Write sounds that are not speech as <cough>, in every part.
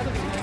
来这么多。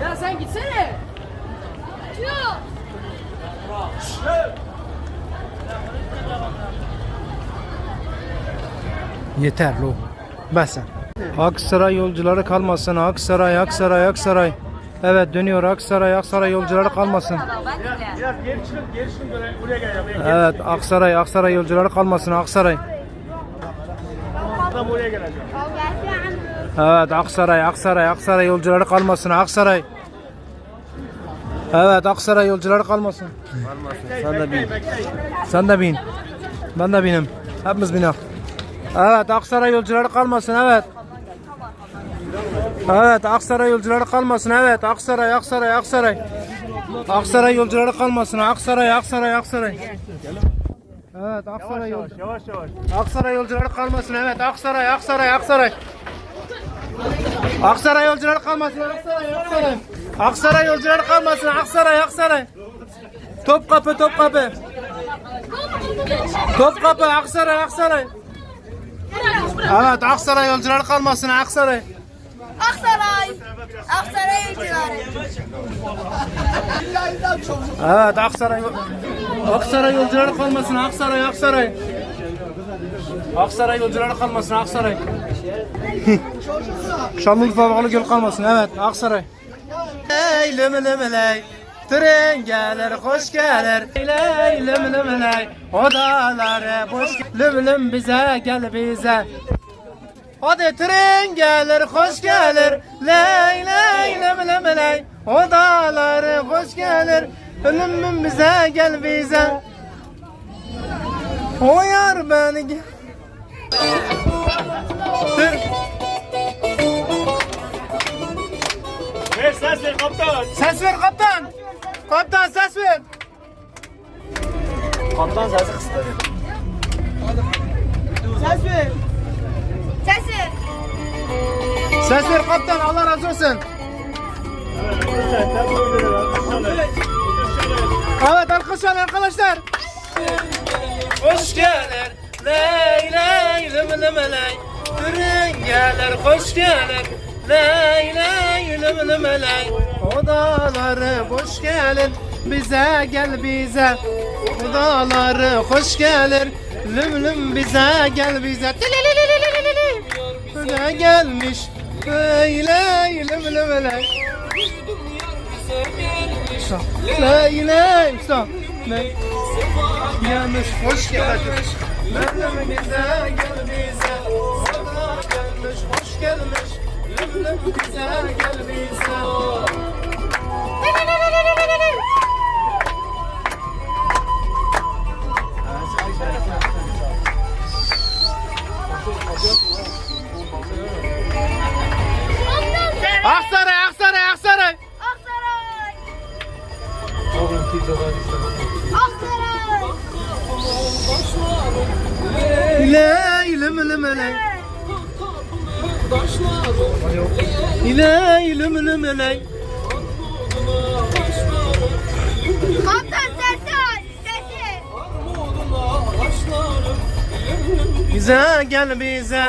Ya sen gitsene. Yok. Yeter lo. Besen. Aksaray yolcuları kalmasın. Aksaray, Aksaray, Aksaray. Evet dönüyor Aksaray, Aksaray yolcuları kalmasın. Biraz geri çıkın, geri çıkın böyle buraya gel. Buraya Evet Aksaray, Aksaray yolcuları kalmasın. Aksaray. Buraya. Evet Aksaray, Aksaray, Aksaray yolcuları kalmasın. Aksaray. Evet Aksaray yolcuları kalmasın. Sen de bin. Sen de bin. Ben de binim. Hepimiz binek. Evet Aksaray yolcuları kalmasın evet. Evet Aksaray yolcuları kalmasın evet Aksaray Aksaray Aksaray. Aksaray yolcuları kalmasın Aksaray Aksaray Aksaray. Evet Aksaray yol Yavaş yavaş. Aksaray yolcuları kalmasın evet Aksaray Aksaray Aksaray. Aksaray yolcuları kalmasın Aksaray Aksaray. Aksaray yolcuları kalmasın Aksaray Aksaray. Topkapı Topkapı. Topkapı Aksaray Aksaray. Evet Aksaray yolcuları kalmasın Aksaray. Aksaray. Aksaray yolcuları. Evet Aksaray Aksaray yolcuları kalmasın Aksaray Aksaray. Aksaray yolcuları kalmasın Aksaray. <laughs> Şanlıurfa bağlı göl kalmasın evet Aksaray. Ey lüm lüm ley Tren gelir hoş gelir Ley lüm lüm ley Odaları boş Lüm lüm bize gel bize Hadi tren gelir hoş gelir. Ley ley lüm lüm ley. Odaları hoş gelir. Ölümüm bize gel bize. O yar beni gel. Tır. Ver ses ver kaptan. Ses ver kaptan. Kaptan ses ver. Kaptan sesi kıstı. Sesi. Ses ver kaptan Allah razı olsun Evet alkışlar arkadaşlar. Hoş gelir. Ley ley lüm lüm ley. Ürün gelir hoş gelir. Ley ley lüm lüm ley. Odaları boş gelir. Bize gel bize. Odaları hoş gelir. Lüm lüm bize gel bize. Tilililililili. Gelmiş. Ley lüm lüm ley. Sağ. Ley ley sağ. Ley. Gelmiş hoş gelmiş. Memleketimize gel bize. Sana gelmiş hoş gelmiş. Memleketimize gel bize. Gel bize.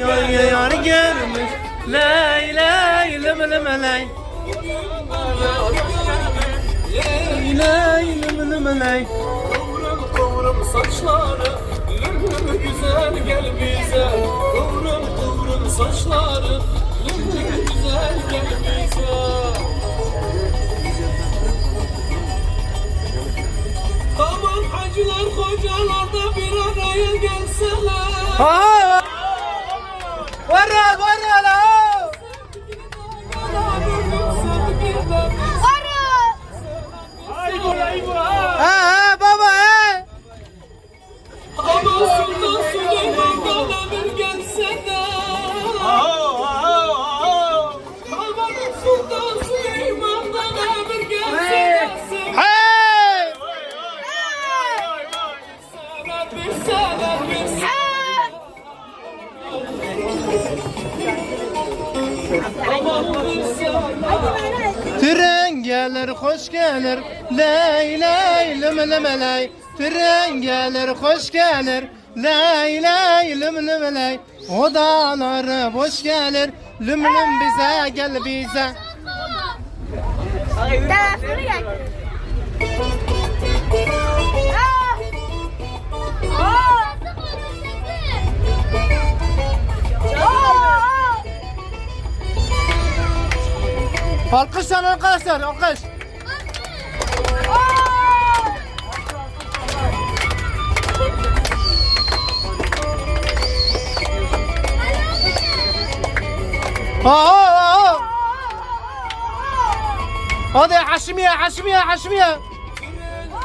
Yar yar gelmiş. Ley ley lüm lüm ley. Ley lüm lüm ley. Kıvrım kıvrım saçları Lüm güzel gel bize Kıvrım kıvrım saçları güzel gel bize ¡Barra, Tren gelir hoş gelir. Ley ley lüm lüm ley. Tren gelir hoş gelir. Ley ley lüm lüm ley. Odaları boş gelir. Lüm lüm bize gel bize. Telefonu Alkışlar arkadaşlar alkış. Aa. Ha Hadi Haşmiye Haşmiye Haşmiye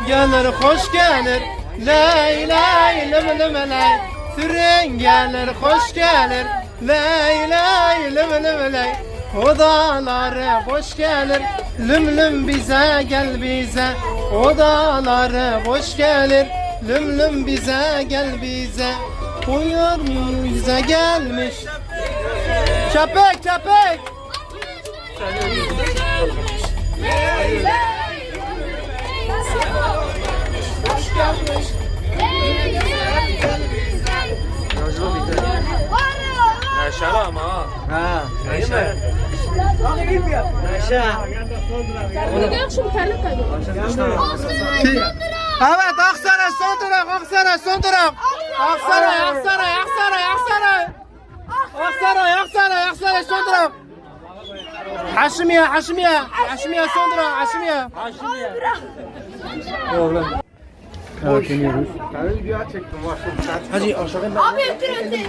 Gelir hoş gelir. Ley ley lüm lüm ley. Tren gelir hoş gelir. Ley ley lüm lüm ley Odaları boş gelir. Lüm lüm bize gel bize. Odaları boş gelir. Lüm lüm bize gel bize. Uyur bize gelmiş. Köpek köpek. Neşeli ama ha Evet Aksaray son durak Aksaray son durak. Aksaray Aksaray Aksaray Aksaray Aksaray Aksaray Aksaray son durak. Haşmiye Haşmiye Haşmiye son durak Haşmiye Hadi aşağıdan Abi ötür ötür.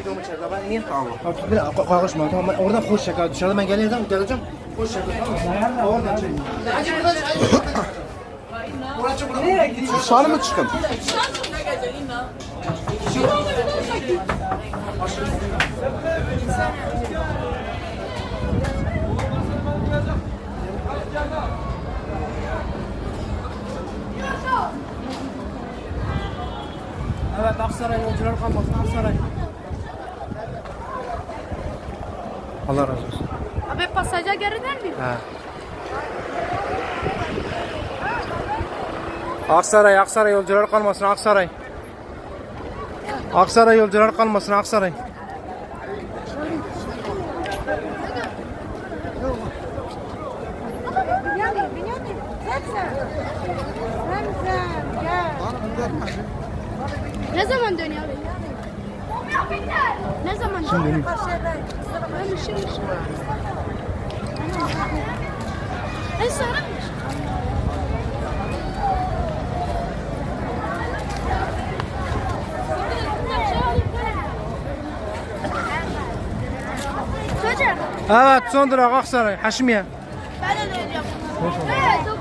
Artık bir karışma tamam ben oradan koş şaka dışarıda ben geleceğim geleceğim koş şaka tamam mı? Oradan çek. Hadi buradan çek. Buradan çek buradan. Dışarı mı çıkın? Evet Aksaray yolcular kalmasın Aksaray. Allah razı olsun. Abi pasaja geri dönmüyor. Ha. Aksaray, Aksaray yolcular kalmasın Aksaray. Aksaray yolcular kalmasın Aksaray. 20 جنيه Evet son durağı Aksaray, Haşmiye. Ben öyle yapıyorum.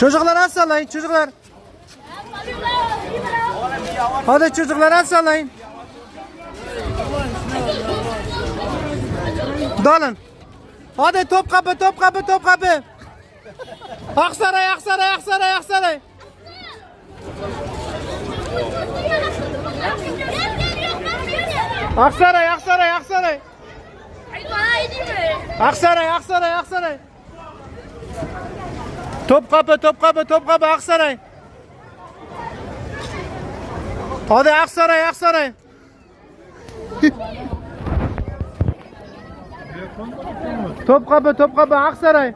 Çocuklar el sallayın çocuklar. Hadi çocuklar el sallayın. Dalın. Hadi top kapı top kapı top kapı. Aksaray Aksaray Aksaray Aksaray. Aksaray Aksaray Aksaray. Aksaray Aksaray Aksaray. Top kapı top kapı top kapı Aksaray. Hadi Aksaray Aksaray. <laughs> top kapı top kapı Aksaray.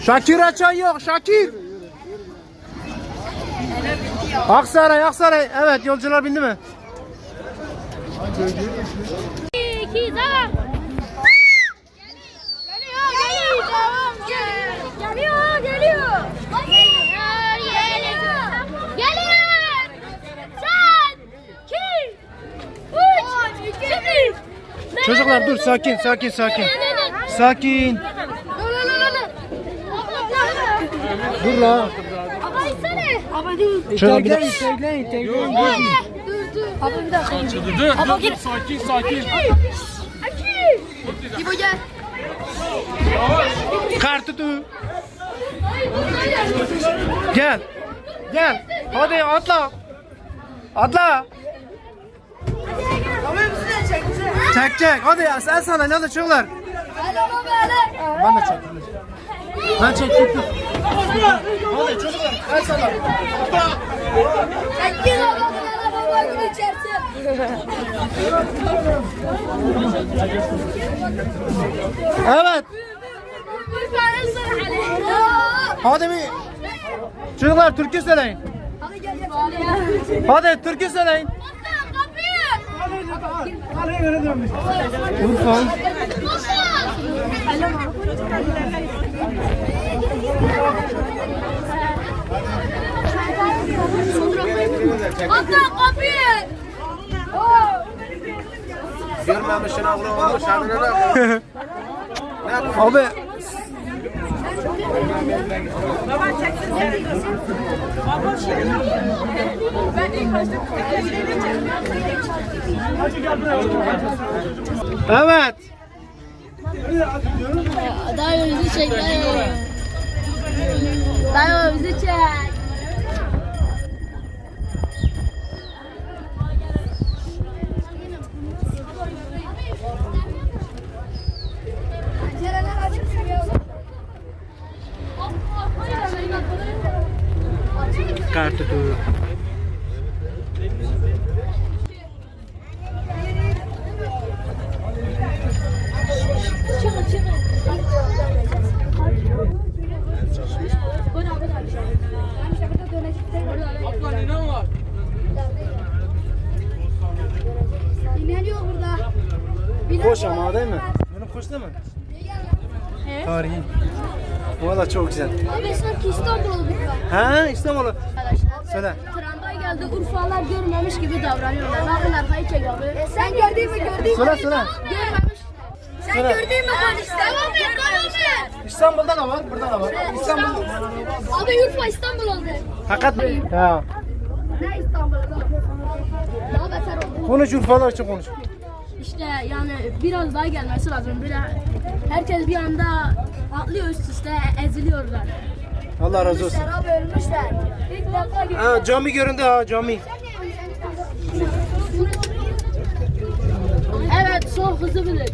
Şakir açan yok Şakir. Aksaray Aksaray. Evet yolcular bindi mi? İki, devam. Geliyor, geliyor. Devam. Geliyor, geliyor. Geliyor, geliyor. Geliyor. Sen, iki, üç, bir. Çocuklar dur sakin sakin sakin. Sakin. Dur, dur, dur, dur. Dur la. Abi dur. Şöyle bir de- Dur, dur. Abi bir dakika. Dur dur dur sakin sakin. Aki. İbo gel. Kartı tu. Gel. Gel. Hadi atla. Atla. Çekecek. Hadi sen sana hadi çocuklar. Ben de çektim. Ben çektim. dur. Hadi çocuklar. El sana. Aki arabamın içerisi. Evet. Hadi bir. Çocuklar türkü söyleyin. Hadi türkü söyleyin. Urfa. Hatta kapıyı. Görmemişsin avlu olmuş. <laughs> Abi. Evet. Dayı bizi çek dayı. Dayı bizi çek. Kartı burada. Hoş ama değil mi? Benim hoş değil mi? Tarihi. Valla çok güzel. Abi sanki İstanbul Ha İstanbul'u. Arkadaşlar. Söyle. Tramvay geldi Urfalılar görmemiş gibi davranıyorlar. Bakın arkayı çek abi. sen gördün mü gördün mü? Söyle söyle. Görmemiş. Sen Söyle. gördün mü polis? Devam et devam et. İstanbul'da da var, burada da var. İstanbul. Abi Urfa İstanbul oldu. Hakikat mi? Ya. Ne İstanbul'u? Daha beter oldu. Konuş Urfalar için konuş. İşte yani biraz daha gelmesi lazım. Böyle herkes bir anda atlıyor üst üste eziliyorlar. Allah razı olsun. Abi ölmüşler. İlk defa gö- Ha, cami göründü ha cami. Evet çok hızlı bilir.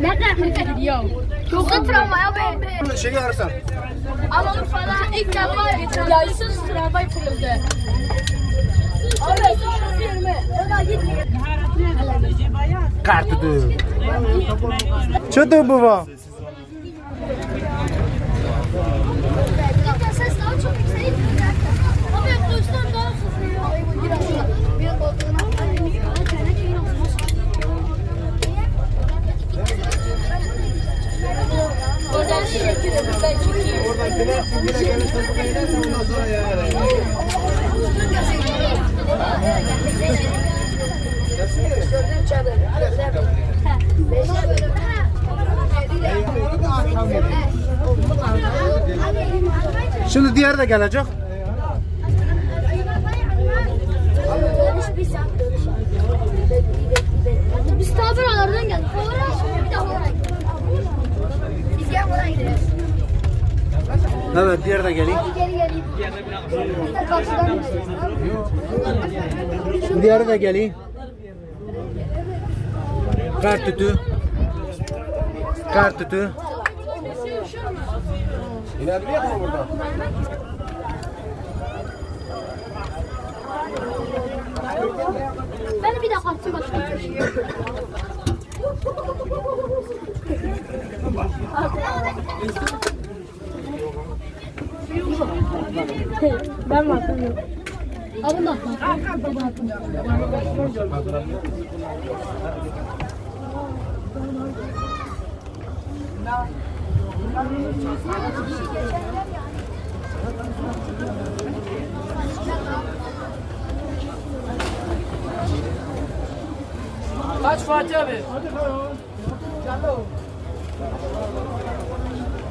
Ne kadar hızlı gidiyor? Çok hızlı tramvay abi. Şeyi ararsan. Ama Urfa'da ilk defa yaysız tramvay kuruldu. Abi. Öyle gitmiyor. Kartı tu. Çötü baba. Ses daha çok yüksek. Abi kuşlar daha sızlıyor. Ben çekeyim. Oradan yani. Şimdi diğeri de gelecek. Biz ta buralardan geldik. Bir de oraya. Biz gel buraya gidiyoruz. Evet diğeri de geliyor. Geri geleyim. Biz de karşıdan gideceğiz. Diğeri de geliyor. Kar tütü. Kar tütü. İnebiliyor mu buradan? Ben bir dakika artık başlayayım. Ben varım. Alın da. Kaç Fatih abi?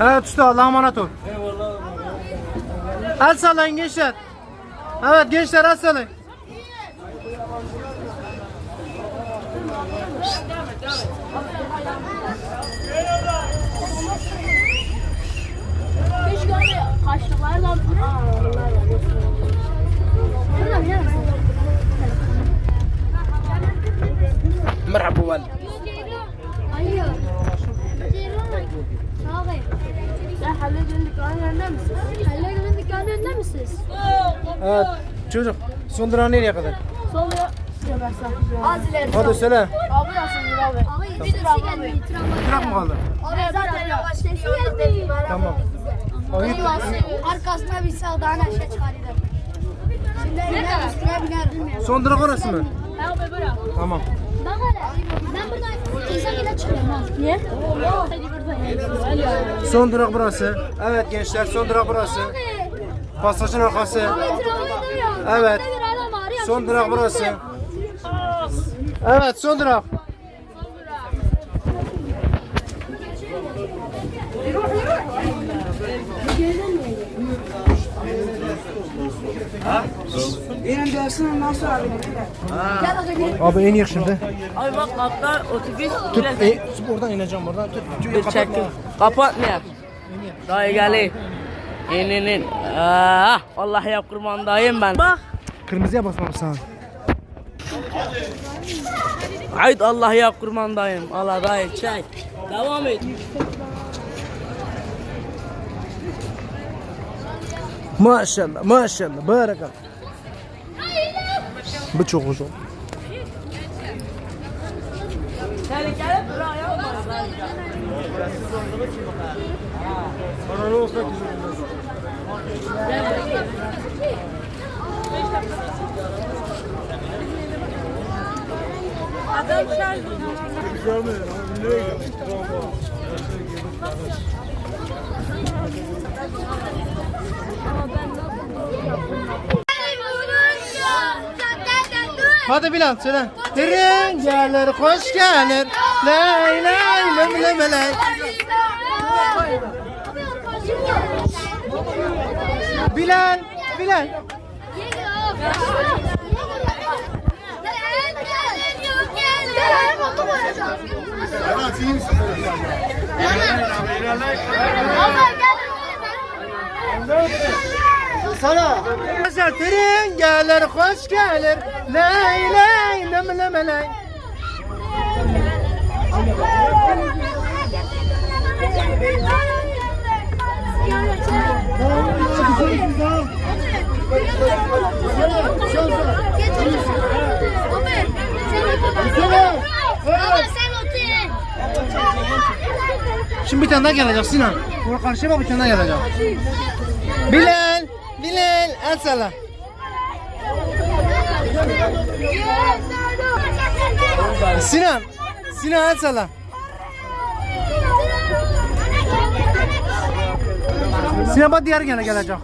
Evet usta Allah'a emanet ol. El sallayın gençler. Evet gençler el sallayın. Keşke abi kaşlıklar Abi. Sen Halil'in dükkanının önünde misin? Halil'in dükkanının önünde misiniz? Evet çocuk son durağı nereye kadar? Sol ya. Az ileri. Hadi söyle. Abi nasıl abi? Abi bir de geldi. Bırak mı kaldı? Abi zaten yavaş geldi. Tamam. Arkasına bir sağdan aşağı çıkarıyor. Şimdi üstüne biner. Son durak orası mı? Abi bırak. Tamam. Son durak burası. Evet gençler son durak burası. Pasajın arkası. Evet. Son durak burası. Evet son durak. Abi en iyi şimdi. Ay bak hatta otobüs Tut, e, oradan ineceğim oradan. Tut, tüyü çektim. kapatma. Kapatmayak. Dayı geli. İn in in. Ah, vallahi ya kurmandayım ben. Bak. Kırmızıya basmam sana. Haydi Allah ya kurmandayım. Allah dayı çek. Devam et. Maşallah maşallah barakallah. Bu çok hoş oldu. Tehlikeli buraya Hadi Bilal söyle. Derin gelir hoş gelir. Ley ley lem lem ley. Bilal Bilal. Sana. Arkadaşlar tren gelir, hoş gelir. Ley ley lım lım ley. Sen Şimdi bir tane daha gelecek Sinan. Karşıya bak bir tane daha gelecek. Bilal, Bilal, el salla. Sinan, Sinan el salla. Sinan bak diğer gene gelecek.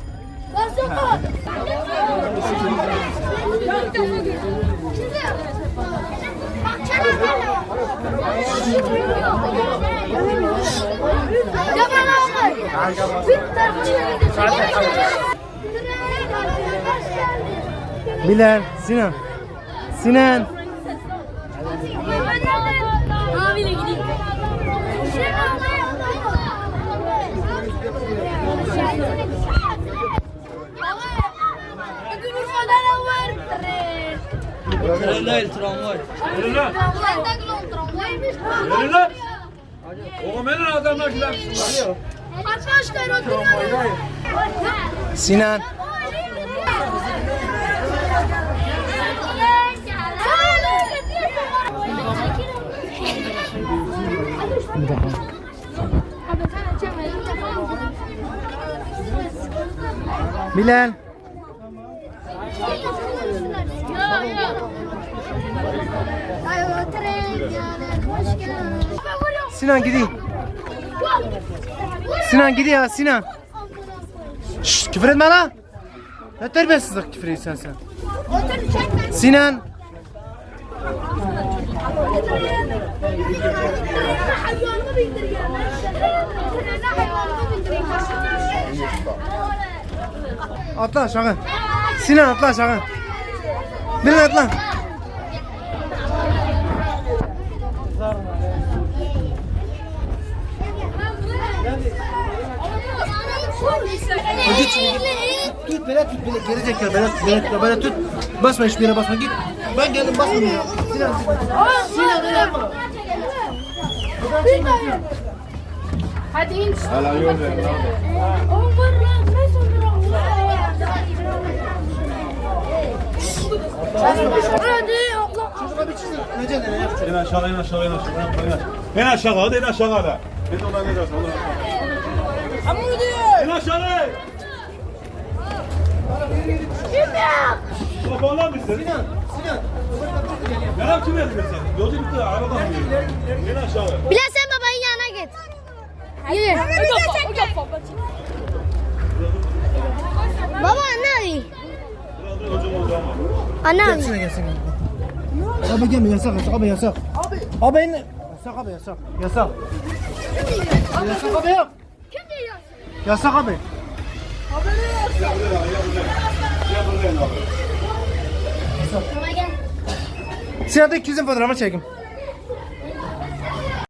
Bilal, Sinan. Sinan. Tren değil tramvay. Yürü lan. Yürü lan. Oğlum benim adamlar gidermişsin lan. Arkadaşlar oturuyoruz. Sinan. Bilal. Sinan gideyim. Sinan gidiyor Sinan. Şşş küfür etme lan. Ne terbiyesizlik küfür ediyorsun sen. Sinan. Atla aşağı. Sinan atla aşağı. Bilal atla. Tut böyle tut böyle geri zekalı böyle tut böyle tut böyle tut. Basma hiçbir yere basma git. Ben geldim basma ya. Sinan Sinan öyle yapma. Hadi in. Hala yol ver. On var lan. Ne sonra? Hadi Allah. Çocuğa bir çıksın. Nece ne yapacak? En aşağı, en aşağı, en aşağı, en aşağı. Hadi en aşağı hadi. Bir dolar ne dersin? En aşağı. Kafandan mı istedin? Sinan Sinan. Ne yaptın ya sen? Yolcu bitti, arabadan mı En aşağı. Bilal sen babanın yanına git. Yürü. Baba anne abi. Anne abi. Gelsin gelsin. Abi gelme yasak yasak abi yasak. Abi. Abi in. Yasak abi yasak. Yasak. Yasak abi yok. Yasak abi. Sinan da 200'ün fotoğrafı çekim.